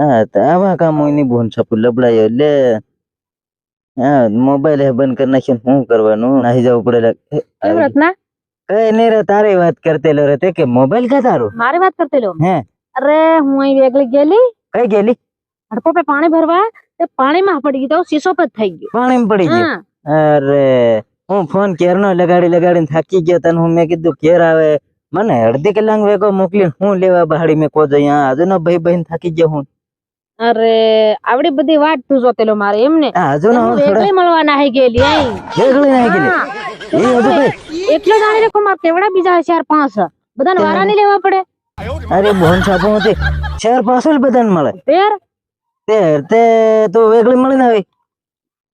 तबा का Moini bone mobile है बंद करना छन हूँ करवानो नहीं जाऊ पड़ेला रत्ना ए नेर तारे बात करते लो रहते के मोबाइल का तारो मारे बात करते लो हैं अरे हुई बेगले गेली कै गेली अड़को पे पानी भरवा ते पानी में पड़ गई तो शीशो पर थई गई पानी में पड़ी हाँ अरे हूँ फ़ोन केरनो लगाड़ी लगाड़ी थाकी गयो तन हूँ मैं किदू केर आवे मने अर्धे कलांग वेगो मोकली हूँ लेवा बाहरी में को जई आज ना भाई बहन थाकी गयो हूँ અરે આવડી બધી વાત તું જોતેલો મારે એમ ને? આ આજુનો હું હું થોડા એકલી મળવા નાહી ગયેલી વેગળી નાખી ગયેલી હા. એ હજુ ભાઈ. એકલો જાણી રાખો મારે કેવડા બીજા ચાર પાંચ. બધાને વારા નહીં લેવા પડે. અરે બોન છાપો હતી. ચાર પાછળ બધાને મળે. ફેર તે તે તો વેગળી મળીને આવી.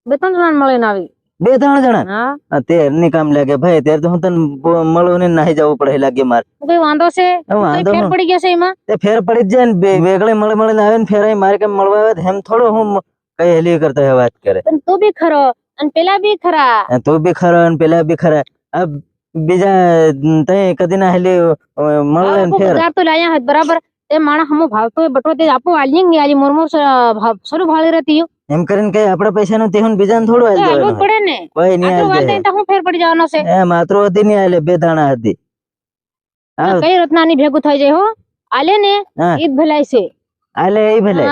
બે ત્રણ જણા મળીને આવી. બે ત્રણ જણા હા આ તે ની કામ લાગે ભાઈ ત્યારે તો હું તને બો- મળવું ને નાહી જવું પડે લાગે મારે તો કઈ વાંધો છે હવે વાંધો કઈ ફેર હું પડી ગયા છે એમાં તે ફેર પડી જ જાય ને બે વેગળે મળે મળીને આવે ને ફેર મારે કેમ મળવા આવે તો એમ થોડો હું મ- કઈ હેલી કરતો હોય વાત કરે પણ તું બી ખરો અને પેલા બી ખરા આ તું બી ખરો ને પેલા બી ખરા આ બીજા તઈ કદી ના હેલી અ, મળે ને આખો ફેર બજાર તો લાયા હત બરાબર તે માણસ હમો ભાવતો હોય બટવો તે આપો આલી ને આલી મોરમોર સરું ભાળી રહેતી એમ કરીને કઈ આપડા પૈસા નું તેહું બીજાને થોડું હાલ દેવાનું. પડે ને. કોઈ નહીં હાલ દે તો હું ફેર પડી જવાનો છે? એ માત્ર હતી નહીં હાલે બે દાણા હતી. કઈ રત્નાની ભેગું થઈ જાય હો? આલે ને. ઈદ ભલાઈ છે. આલે એ ભલે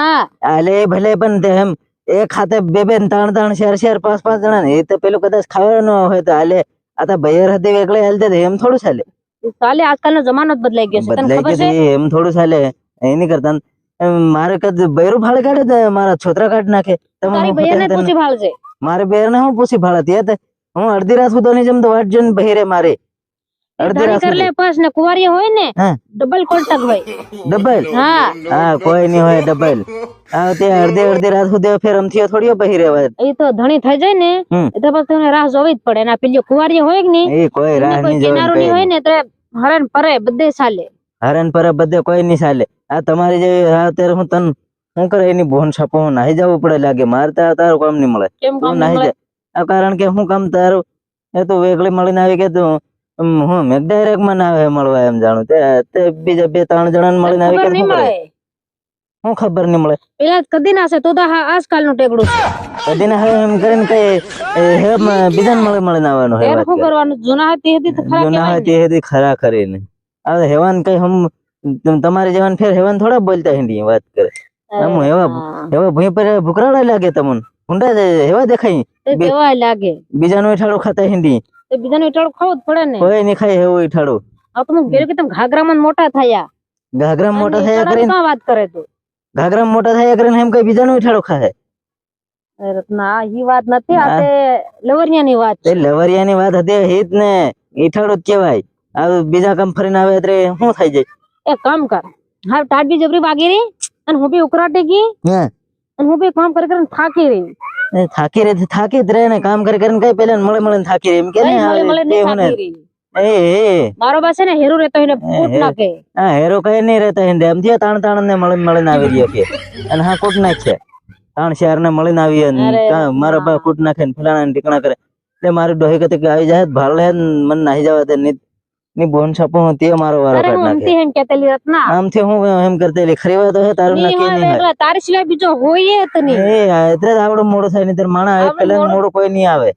આલે ભલે પણ તે એમ એ ખાતે બે બે ને ત્રણ ત્રણ શેર શેર પાંચ પાંચ જણા ને એ તો પેલું કદાચ ખાવાનો હોય તો આલે. આ તો ભૈયર હતી વેગળે હાલ દે એમ થોડું ચાલે. ચાલે આજકાલનો જમાનો જ બદલાઈ ગયો છે. તને ખબર છે? એમ થોડું ચાલે. એની કરતા મારે કદ બૈરું ભાડે કાઢે મારા છોતરા કાઢ નાખે? તમે તારી ને પૂછી ભાળજે. મારે બેર ને હું પૂછી ભાડતી હતી હું અડધી રાત સુધી ની જેમ તો વાટ જોઈને બહેરે મારે. અડધી રાત કરલે પાસ ને કુવારી હોય ને ડબલ કોન્ટેક્ટ હોય. ડબલ? હા. હા કોઈ નહીં હોય ડબલ. હા તે અડધી અડધી રાત સુધી ફેર અમથી થોડીઓ બહી હોય એ તો ધણી થઈ જાય ને એટલે પછી તને રાહ જોવી જ પડે. એના પેલી કુવારી હોય કે નહીં એ કોઈ રાહ નહીં નહીં હોય ને તો હરણ પરે બધે ચાલે. હરણ પર બધે કોઈ નહીં ચાલે. આ તમારી જેવી હા અત્યારે હું તને શું કરે એની ભોન છાપો હું નાહી જવું પડે લાગે. મારે તો તારું કામ નહીં મળે. તું નાહી જાય આ કારણ કે હું કામ તારું એ તો વેગળી મળીને આવી કે તું હું મેં ડાયરેક્ટ મને આવે મળવા એમ જાણું. તે બીજા બે ત્રણ જણા મળીને આવી કે શું ખબર નહીં મળે. પેલા કદી ના છે તો તો આજકાલનું ટેકડું કદી હવે એમ કરીને કઈ હે બીજા મળી મળીને આવવાનું હે શું કરવાનું? જૂના હતી હતી તો ખરા જૂના હતી હતી ને. ખરા કરીને હવે હેવાન કઈ હમ તમારી જેવાન ફેર હેવાન થોડા બોલતા હિન્દી વાત કરે. આમ એવા. એવા ભૂઈ પર ભૂકરાડા લાગે તમને? ઊંડા એવા દેખાય. કેવા લાગે. બીજાનો ઈઠાડો ખાતા હિન્દી તો બીજાનું ઈટાળું ખાવું જ પડે ને. કોઈ નહીં ખાય એવો ઈઠાડો આ તમે ઘેર કે તમે ઘાઘરામાં મોટા થયા. ઘાઘરા મોટા થયા કરીને વાત કરે તું? ઘાઘરા મોટા થયા કરીને એમ કઈ બીજાનો ઈઠાડો ખાય? રત્ના ઈ વાત નથી. આ ના. તે લવરિયાની વાત છે. લવરિયાની વાત હતી હિત ને ઈઠાડો જ કહેવાય. આ બીજા કામ ફરીને આવે એટલે શું થઈ જાય એક કામ કર હા ટાટ બી જબરી વાગી રહી અને હું બી ઉકરાટી ગઈ હે અને હું બી કામ કરી કરીને થાકી રહી એ થાકી રે થાકી જ રહે ને કામ કરી કરીને કઈ પેલા મળે મળે થાકી રહે એમ કે કઈ ને મળે મળે નહીં તે હું ને થાકી રહી એ એ મારો પાસે ને હેરું રહેતો એને ફૂટ હે. નાખે હા હેરો કઈ નહીં રહેતા હિન્દે એમ થયા તાણ તાણ ને મળીને મળીને આવી રહ્યો કે અને હા કૂટ નાખશે તાણ શહેર ને મળીને આવી અને અરે કાં મારા બા કૂટ નાખે ને ફલાણા ને ટીકણા કરે એટલે મારી ડોહી કહેતી કે આવી જાય ભાળ લે ને મને નાહી જવા દે ની ની બોન છાપો હું તે મારો વારો અરે કાઢ હું નાખે અમથી એમ કેતેલી રત્ના આમથી હું એમ કરતે એટલે ખરી વાત હે તારું નક્કી હોય નહીં એકલા તારી સિવાય બીજો હોય જ નહીં. હોય એ એટલે જ મોડો થાય નહીં માણા આવે આવડું પેલા મોડો કોઈ નહીં આવે.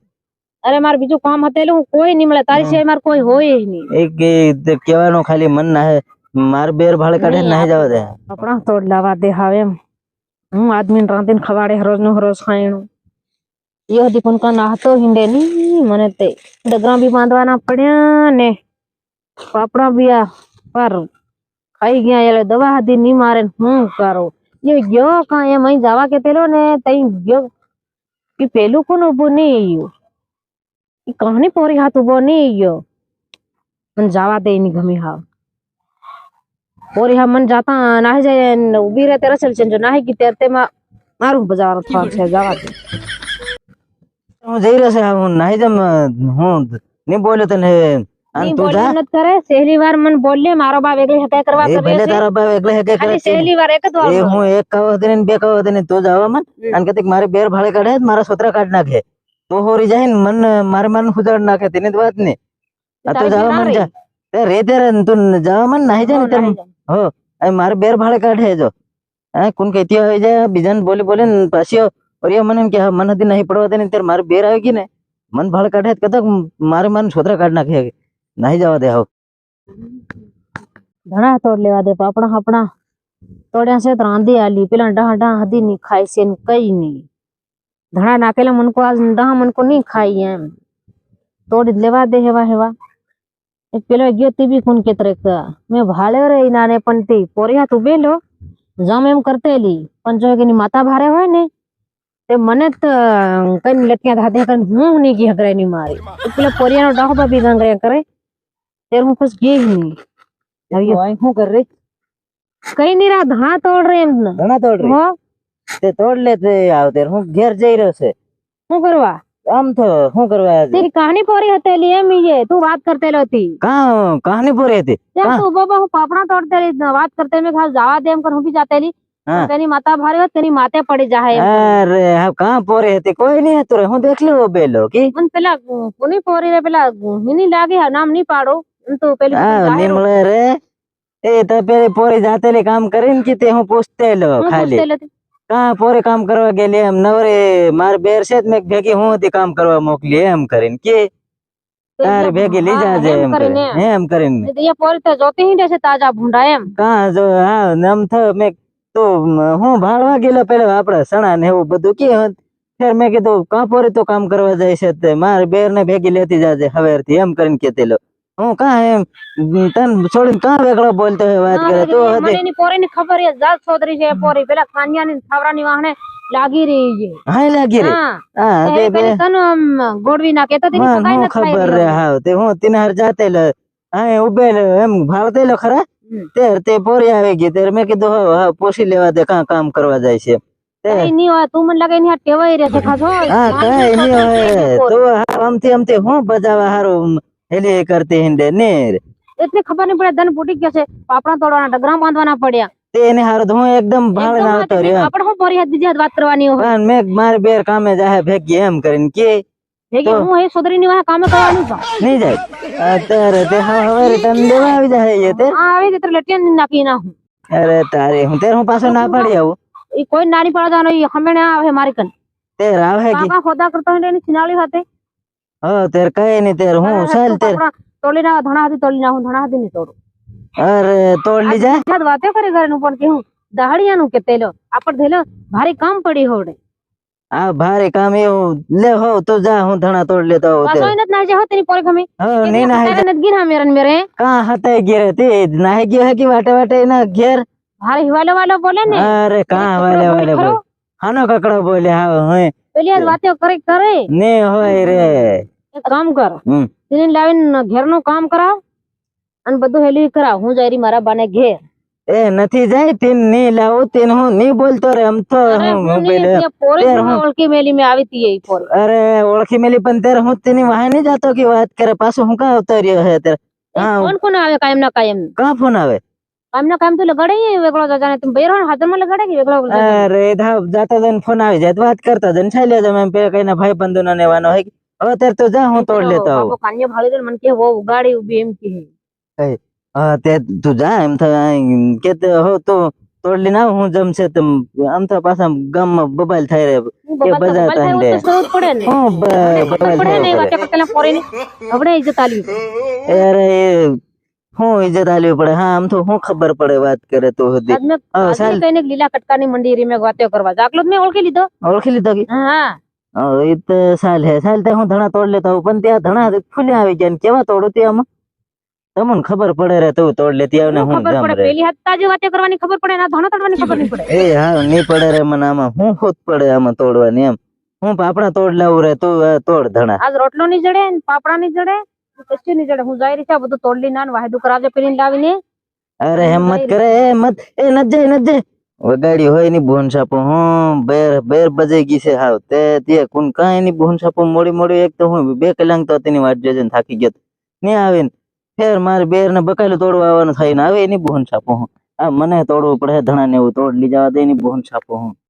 અરે માર બીજું કામ હતું હું કોઈ નહીં મળે તારી. સિવાય માર કોઈ હોય નહીં. એક કે કહેવાનું ખાલી મન નાહે માર બેર ભાડે કાઢે ના જાવ દે આપણા તોડ લાવા દે હવે હું આદમી રાંધીને ખવાડે રોજનું રોજ ખાયણું. હજી પણ કાં નાહતો હિંડે ની મને તે ડગરા બી બાંધવાના પડ્યા ને. પાપડા બી આ પર ખાઈ ગયા એટલે દવા હતી ની મારે ને હું કરું એ ગયો કાં એમ અહીં જવા કે તેલો ને તઈ ગયો કે પેલું કોણ ઉભું નહીં ગયું ઈ કહાની પોરી હાથ ઉભો નહીં ગયો મને જવા દે એની ગમી હાવ પોરી હા મન જાતા નાહી જાય ને ઊભી રહે ત્યારે ચાલશે જો નાહી ગઈ ત્યારે તેમાં મારું બજાર થાક છે જવા દે હું જઈ રહ્યો છે હું નાહી જમ હું નહીં બોલ્યો તને અને નહીં તું બોલે જા. નથી કરે સહેલી વાર મને બોલે મારો બાપ એકલી હકાઈ કરવા એ કરે ભલે તારા બાપ એકલે હકે કરે. સહેલી વાર એક જ વાર એ. હું એક કહો હતી ને બે કહો હતી ને તું જવા મન. હમ. અને કે મારે બેર ભાડે કાઢે જ મારા સોતરા કાઢ નાખે. તો હોરી જાય ને મન મારે મન ખુજાડ નાખે તેની જ વાત ને આ તું જવા મન. જા. તે રે ત્યારે તું જવા મન નાહી જાય ને જા. હો આ મારે બેર ભાડે કાઢે જો. હા કોણ કહેતી હોય જાય બીજાને બોલી બોલે ને પાછી ઓરિયા મને એમ કે હા મન હતી નહીં પડવા દે ને ત્યારે મારે બેર આવી ગઈ ને. મન ભાડે કાઢે કદાચ મારે મન છોતરા કાઢ નાખે. नहीं जावा दे हो। धना तोड़ लेवा दे पापड़ा हपड़ा तोड़िया से तो त्रांदी आली पिला डा डा हदी नहीं खाई से कई नहीं। धना नाकेला मन को आज डहा मन को नहीं खाई है तोड़ लेवा दे हेवा हेवा। पेलो गयो ती भी कुन के तरह का। मैं भाले रे इनाने पंती, पोरिया तू बेलो जम एम करते ली पंचो के नी माता भारे हो ने, ते मने त कन लटिया धादे कन हूँ नी की हकरे नी मारी। पेलो पोरिया नो डाहो बा भी गंगरे करे। બાબી ગાંગર્યા કરે ત્યારે હું પછી ગઈ જ નહીં હવે શું કર રહી કઈ નહીં રા ધણા તોડ રે એમ ને ઘણા તોડ રહી હો તે તોડ લે તે આવતે હું ઘેર જઈ રહ્યો છે શું કરવા આમ તો શું કરવા આજે? તેરી કહાની પોરી હતેલી એમ ઈએ તું વાત કરતેલો હતી કાં કહાની પૂરી હતી ત્યાં હા. તું બાબા હું પાપડા તોડતેલી ને વાત કરતે મેં ખાસ જવા દે એમ કર હું બી જાતેલી હા. પણ તેની માતા ભારે હોત તેની માતે પડી જાય એમ અરે હા કાં પોરી હતી કોઈ નહીં હતું રે હું દેખલો બેલો કે મને પેલા કોની પોરી રે પેલા મિની લાગે હા, નામ નહીં પાડો એમ તો પેલી આ જાહેર નિમળે રે એ તો પેલી પોરી જાતેલી કામ કરીને કે તે હું પૂછતેલો હું ખાલી પૂછતેલી હતી. કાં પોરી કામ કરવા ગયેલી એમ નવરે માર બેર છે જ મેં ભેગી હું હતી કામ કરવા મોકલી એમ કરીને કે તો તારે એ ભેગી લઈ હા, જાજે એમ કરીને કરીને એમ કરીને નહીં તો એ પોરી તો જોતી હિંડે છે તાજા ભૂંડા એમ કાં જો હા નમ થયો મેં તો હું ભાળવા ગયેલો પેલો આપડે સણા ને એવું બધું કે ફેર મેં કીધું કાં પોરી તો કામ કરવા જાય છે તે મારે બેર ને ભેગી લેતી જાજે હવેરથી એમ કરીને કેતેલો હું કા એમ તન છોડીને કા વેગળો બોલતો હે વાત કરે? તો મને હતી એની પોરીની ખબર હે જાત સોદરી છે એ પોરી. પેલા કાનિયાની થાવરાની વાહણે લાગી રહી છે. હા લાગી રહી? હા. તે પેલે તન ગોડવી ના આમ ગોળવી નાખે તો તેની મને નથી ખાઈ ખબર રે હા તે હું તીને જાતે લ હા ઉભે એમ ભાળતેલો ખરા? હમ. તેર તે પોરી આવી ગઈ. ત્યારે મે કીધું હા પોસી લેવા દે કા કામ કરવા જાય છે. તે હોય તું મને લાગે એની હાથ ટેવાઈ ખાસો હા કઈ નહીં હોય તો આમથી આમથી હું બજાવા હારું હેલી કરતી હિંડે ને એટલે ખબર નહીં પડે ધન ફૂટી ગયો છે. પાપડા તોડવાના ડગરા બાંધવાના પડ્યા. તે એને હારું તો હું એકદમ ભાળ ના આવતો રહ્યો આપણે હું પરી હાથ બીજી હાથ વાત કરવાની હોય. પણ મેં મારી બેર કામે જાહે ભેગી એમ કરીને કે ભેગી તો- હું એ સોદરી ની વાહે કામે કરવાનું છું નહીં જાય. અત્યારે તે હા હવે તને દેવા આવી જાય તે. આવી રીતે લટિયા નાખી ના હું. અરે તારે હું તેર હું પાછો ના પાડી આવું. એ કોઈ નાની પડવાનો એ હમે આવે મારી કન. તેર આવે કે? કાકા ખોદા કરતો હોય એની સિનાળી હાથે. હો તેર કઈ નહીં તેર હું ચાલ તેર તોલી ના ધણા હતી તોલી ના હું ધણા હતી નહીં તોડું. અરે તોડ લી જા. જાત વાતે કરી ઘરે નું પણ કેવું દહાડિયાનું કે તેલો? આપણ થેલો ભારે કામ પડી હોડે. આ ભારે કામ એવું. લે હો તો જા હું ધણા તોડ લેતો આવું પાછો જ ના જે હો તેની પર ખમી. હા નહીં ના હે નત ગીરા મેરન મેરે કા હતે? ઘેર તે નાહી ગયો હે કે વાટે વાટે ના ઘેર? ભારે હિવાલો વાલો બોલે ને. અરે કા વાલે વાલે બોલે હાનો કકડો બોલે હા હોય પેલી આ વાતો કરે કરે. ને હોય રે. એક કામ કર. તેને લાવીને ઘરનું કામ કરાવ અને બધું હેલી કરાવ. હું જઈ મારા બાને ઘેર. એ નથી જાય તીનની લાવો તીન હું ની બોલતો રે. આમ તો ઓળખી મેલી મે આવી તી એ પોરી અરે ઓળખી મેલી પણ તેર હું તેની વાહે નહીં જાતો કે વાત કરે. પાછું હું કા આવતો રહ્યો હે તેર હા. કોણ કોણ આવે કાયમ ના કાયમ? કા ફોન આવે? કાયમ ના કાયમ તો લગાડે ઈ વેગળો જાને તમે બેરો હાથર માં લગાડે કે વેગળો લગાડે? અરે ધા જાતા જઈને ફોન આવી જાય તો વાત કરતા જઈને છાઈ લેજો એમ પેલા કઈ ભાઈ બંધુ ના નેવાનો હોય હવે ત્યારે તો જા હું તોડ લેતો આવું બાપો કાન્યા ભાળી દે ને મને કે વો ઉગાડી ઉભી એમ કે હા તે તું જા એમ થાય કે તે હો તો તોડ લઈને આવ હું જમશે તમ આમ તો પાછા ગામમાં બબાલ થાય રે હું બાપા તો બધા મોબાઈલ થાય તાંડે. હોત તો સહુ જ પડે ને હું બ- ખબર બબાલ પડે ને એ થયો વાતે પડે. કરતેલા પોરીની. હવડે ઇજ્જત આલી અરે એ હું ઇજ્જત આલવી પડે હા આમ તો હું ખબર પડે વાત કરે તો સુધી આજ મેં હા, આજ મેં ચાલ. કઈને લીલા કટકાની મંડી રી મેં વાતો કરવા જાકલો જ મેં ઓળખી લીધો ઓળખી લીધો કે હા હા, એ તો સાલ હે સાલ તે હું ધણા તોડ લેતો હોઉં પણ ત્યાં ધણા ફૂલ્યા આવી ગયા ને કેવા તોડું ત્યાં આમાં તમને ખબર પડે રે તું તોડ લેતી આવ ને શું હું ખબર જમ પડે રે પેલી હાથ તાજી વાતે કરવાની ખબર પડે ના ધણો તડવાની ખબર નહીં પડે એ હા નહીં પડે રે મને આમાં હું ખોટ પડે આમાં તોડવાની એમ હું પાપડા તોડ લાવું રે તું આ તોડ ધણા આજ રોટલો ની જડે ને પાપડા ની જડે કશું ની જડે હું જાય રહી છે આ બધું તોડલી ના ને વાહેદું કરાવજે પેલી લાવીને. અરે હિંમત કરે એ મત એ નત જાય નત જાય. વગાડી હોયની બોન છાપો હું બેર બેર બજાઈ ગઈ છે હાવ. તે તે કોણ કાંઈ ની બોન છાપો મોડી મોડી એક તો હું બે કલાક તો તેની વાટ જોઈને થાકી ગયો ને આવે ને ફેર મારે બેર ને બકાયલું તોડવા આવવાનું થાય ને આવે એની બોન છાપો હું. આ મને તોડવું પડે ધણા ને એવું તોડ લઈ જવા દે એની બોન છાપો હું.